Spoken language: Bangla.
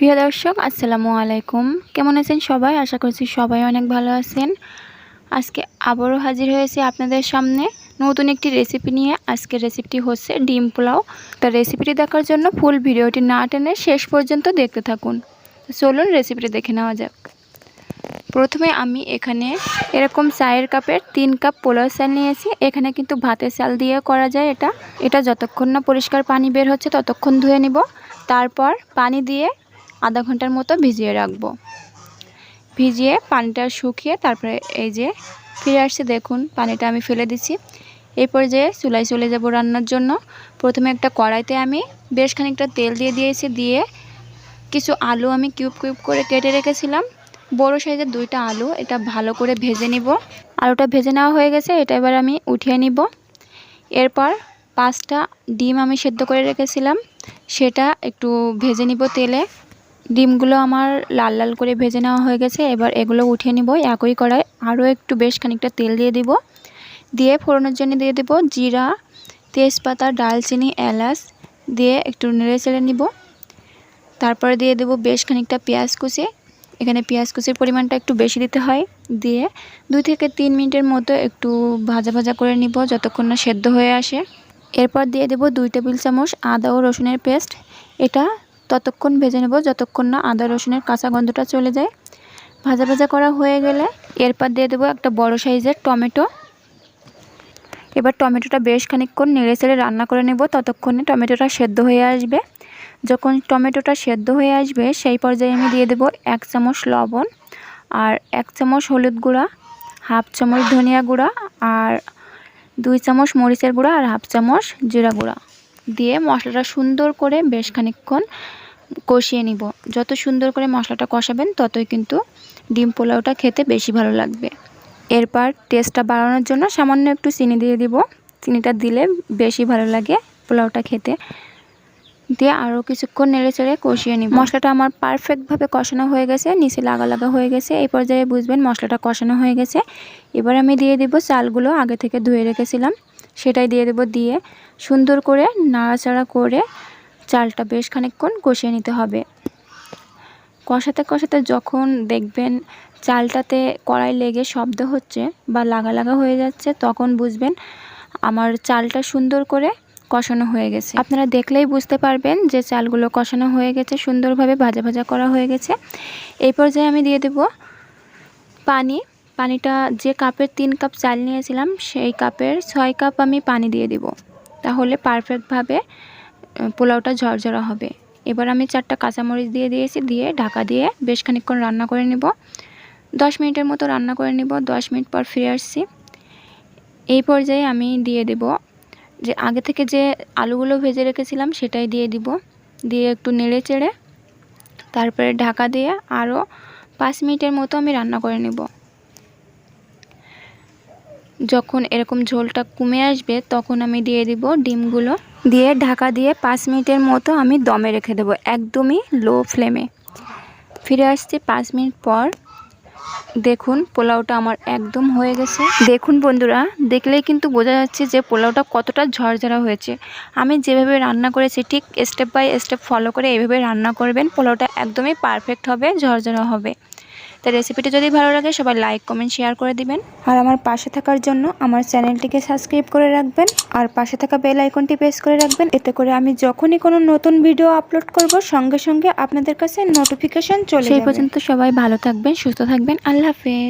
প্রিয় দর্শক, আসসালামু আলাইকুম। কেমন আছেন সবাই? আশা করছি সবাই অনেক ভালো আছেন। আজকে আবারও হাজির হয়েছি আপনাদের সামনে নতুন একটি রেসিপি নিয়ে। আজকের রেসিপিটি হচ্ছে ডিম পোলাও। তার রেসিপিটি দেখার জন্য ফুল ভিডিওটি না টেনে শেষ পর্যন্ত দেখতে থাকুন। চলুন রেসিপিটি দেখে নেওয়া যাক। প্রথমে আমি এখানে এরকম চায়ের কাপের তিন কাপ পোলাও চাল নিয়েছি। এখানে কিন্তু ভাতের চাল দিয়ে করা যায় এটা। এটা যতক্ষণ না পরিষ্কার পানি বের হচ্ছে ততক্ষণ ধুয়ে নিব। তারপর পানি দিয়ে আধা ঘণ্টার মতো ভিজিয়ে রাখব। ভিজিয়ে পানিটা শুকিয়ে তারপরে এই যে ফিরে আসছে, দেখুন পানিটা আমি ফেলে দিছি এই পর্যায়ে চুলাই চলে যাব রান্নার জন্য, প্রথমে একটা কড়াইতে আমি বেশ খানিকটা তেল দিয়ে দিয়েছি, দিয়ে কিছু আলু আমি কিউব কিউব করে কেটে রেখেছিলাম। বড় সাইজের দুইটা আলু, এটা ভালো করে ভেজে নিব। আলুটা ভেজে নেওয়া হয়ে গেছে, এটা এবার আমি উঠিয়ে নিব। এরপর পাঁচটা ডিম আমি সেদ্ধ করে রেখেছিলাম, সেটা একটু ভেজে নিব তেলে। ডিমগুলো আমার লাল লাল করে ভেজে নেওয়া হয়ে গেছে। এবার এগুলো উঠিয়ে নিব। একই কড়াই আরও একটু বেশ খানিকটা তেল দিয়ে দিব। দিয়ে ফোড়নের জন্য দিয়ে দেব জিরা, তেজপাতা, ডালচিনি, এলাচ। দিয়ে একটু নেড়ে চেড়ে নিব। তারপরে দিয়ে দেব বেশ খানিকটা পেঁয়াজ কুচি। এখানে পেঁয়াজ কুচির পরিমাণটা একটু বেশি দিতে হয়। দিয়ে দুই থেকে তিন মিনিটের মতো একটু ভাজা ভাজা করে নিব যতক্ষণ না সেদ্ধ হয়ে আসে। এরপর দিয়ে দেব দুই টেবিল চামচ আদা ও রসুনের পেস্ট। এটা ততক্ষণ ভেজে নেব, যতক্ষণ না আদা, রসুনের কাঁচা গন্ধটা চলে যায়। ভাজা ভাজা করা হয়ে গেলে এরপর দিয়ে দেবো একটা বড় সাইজের টমেটো। এবার টমেটোটা বেশ খানিকক্ষণ নেড়ে চেড়ে রান্না করে নেব, ততক্ষণে টমেটোটা সেদ্ধ হয়ে আসবে। যখন টমেটোটা সেদ্ধ হয়ে আসবে, সেই পর্যায়ে আমি দিয়ে দেব এক চামচ লবণ আর এক চামচ হলুদ গুঁড়া, হাফ চামচ ধনিয়া গুঁড়া আর দুই চামচ মরিচের গুঁড়া আর হাফ চামচ জিরা গুঁড়া। দিয়ে মশলাটা সুন্দর করে বেশ খানিকক্ষণ কষিয়ে নিব। যত সুন্দর করে মশলাটা কষাবেন, ততই কিন্তু ডিম পোলাওটা খেতে বেশি ভালো লাগবে। এরপর টেস্টটা বাড়ানোর জন্য সামান্য একটু চিনি দিয়ে দিব। চিনিটা দিলে বেশি ভালো লাগে পোলাওটা খেতে। দিয়ে আরও কিছুক্ষণ নেড়ে চেড়ে কষিয়ে নিব। মশলাটা আমার পারফেক্টভাবে কষানো হয়ে গেছে, নিচে লাগা লাগা হয়ে গেছে। এই পর্যায়ে বুঝবেন মশলাটা কষানো হয়ে গেছে। এবার আমি দিয়ে দিব চালগুলো আগে থেকে ধুয়ে রেখেছিলাম। সেটাই দিয়ে দেব। দিয়ে সুন্দর করে নাড়াচাড়া করে চালটা বেশ খানিকক্ষণ কষিয়ে নিতে হবে। কষাতে কষাতে যখন দেখবেন চালটাতে কড়াই লেগে শব্দ হচ্ছে বা লাগা লাগা হয়ে যাচ্ছে, তখন বুঝবেন আমার চালটা সুন্দর করে কষানো হয়ে গেছে। আপনারা দেখলেই বুঝতে পারবেন যে চালগুলো কষানো হয়ে গেছে, সুন্দরভাবে ভাজা ভাজা করা হয়ে গেছে। এই পর্যায়ে আমি দিয়ে দেব পানি। পানিটা যে কাপের তিন কাপ চাল নিয়েছিলাম, সেই কাপের ছয় কাপ আমি পানি দিয়ে দিব। তাহলে পারফেক্টভাবে পোলাওটা ঝরঝরা হবে। এবার আমি চারটা কাঁচামরিচ দিয়ে দিয়েছি, দিয়ে ঢাকা দিয়ে বেশ খানিকক্ষণ রান্না করে নিব। দশ মিনিটের মতো রান্না করে নিব, দশ মিনিট পর ফিরে আসছি। এই পর্যায়ে আমি দিয়ে দেব যে আগে থেকে যে আলুগুলো ভেজে রেখেছিলাম, সেটাই দিয়ে দিব। দিয়ে একটু নেড়ে চেড়ে, তারপরে ঢাকা দিয়ে আরও পাঁচ মিনিটের মতো আমি রান্না করে নেব। যখন এরকম ঝোলটা কমে আসবে, তখন আমি দিয়ে দিব ডিমগুলো। দিয়ে ঢাকা দিয়ে পাঁচ মিনিটের মতো আমি দমে রেখে দেবো একদমই লো ফ্লেমে ফিরে আসছি পাঁচ মিনিট পর। দেখুন, পোলাওটা আমার একদম হয়ে গেছে। দেখুন বন্ধুরা, দেখলেই কিন্তু বোঝা যাচ্ছে যে পোলাওটা কতটা ঝরঝরা হয়েছে। আমি যেভাবে রান্না করেছি, ঠিক স্টেপ বাই স্টেপ ফলো করে এইভাবে রান্না করবেন, পোলাওটা একদমই পারফেক্ট হবে, ঝরঝরা হবে। তো রেসিপিটি যদি ভালো লাগে সবাই লাইক কমেন্ট শেয়ার করে দিবেন। আর আমার পাশে থাকার জন্য আমার চ্যানেলটিকে সাবস্ক্রাইব করে রাখবেন। আর পাশে থাকা বেল আইকনটি প্রেস করে রাখবেন। এতে করে আমি যখনই কোনো নতুন ভিডিও আপলোড করব সঙ্গে সঙ্গে আপনাদের কাছে নোটিফিকেশন চলে সেই পর্যন্ত সবাই ভালো থাকবেন সুস্থ থাকবেন। আল্লাহ হাফেজ।